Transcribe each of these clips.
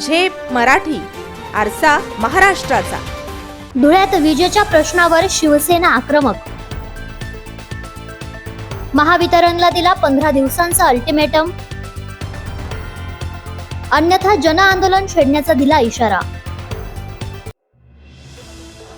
झेप मराठी आरसा महाराष्ट्राचा. धुळ्यात विजेच्या प्रश्नावर शिवसेना आक्रमक. महावितरणला दिला पंधरा दिवसांचा अल्टिमेटम. अन्यथा जन आंदोलन छेडण्याचा दिला इशारा.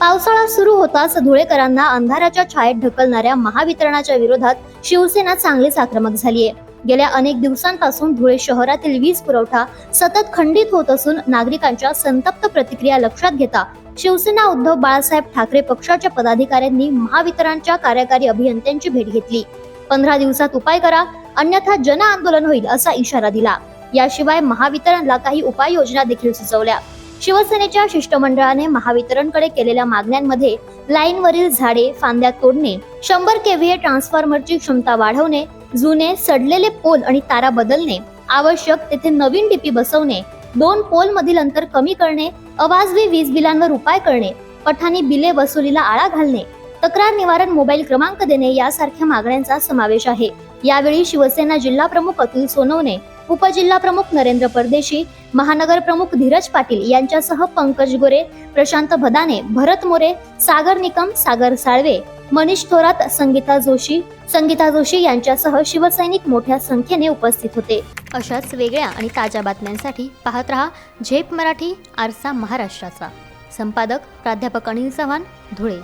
पावसाळा सुरू होताच धुळेकरांना अंधाराच्या छायेत ढकलणाऱ्या महावितरणाच्या विरोधात शिवसेना चांगलीच आक्रमक झालीय. गेल्या अनेक दिवसांपासून धुळे शहरातील वीज पुरवठा सतत खंडित होत असून नागरिकांच्या संतप्त प्रतिक्रिया लक्षात घेता शिवसेना उद्धव बाळासाहेब ठाकरे पक्षाच्या पदाधिकाऱ्यांनी महावितरणच्या कार्यकारी अभियंत्यांची भेट घेतली. पंधरा दिवसात उपाय करा अन्यथा जन आंदोलन होईल असा इशारा दिला. याशिवाय महावितरणला काही उपाययोजना देखील सुचवल्या. शिवसेनेच्या शिष्टमंडळाने महावितरणकडे केलेल्या मागण्यांमध्ये लाईनवरील झाडे फांद्या तोडणे शंभर केव्हीए ट्रान्सफॉर्मरची क्षमता वाढवणे जुने सडलेले पोल आणि तारा बदलणे आवश्यक तेथे नवीन डीपी बसवणे दोन पोल मधील अंतर कमी करणे अवाजवी वीज बिलांवर उपाय करणे पठाणी बिले वसुलीला आळा घालणे तक्रार निवारण मोबाईल क्रमांक देणे यासारख्या मागण्यांचा समावेश आहे. यावेळी शिवसेना जिल्हा प्रमुख अतुल सोनवणे उपजिल्हा प्रमुख नरेंद्र परदेशी महानगर प्रमुख धीरज पाटील यांच्यासह पंकज गोरे प्रशांत भदाने भरत मोरे सागर निकम सागर साळवे मनीष थोरात संगीता जोशी संगीता जोशी यांच्यासह शिवसैनिक मोठ्या संख्येने उपस्थित होते. अशाच वेगळ्या आणि ताज्या बातम्यांसाठी पाहत रहा झेप मराठी आरसा महाराष्ट्राचा. संपादक प्राध्यापक अनिल चव्हाण धुळे.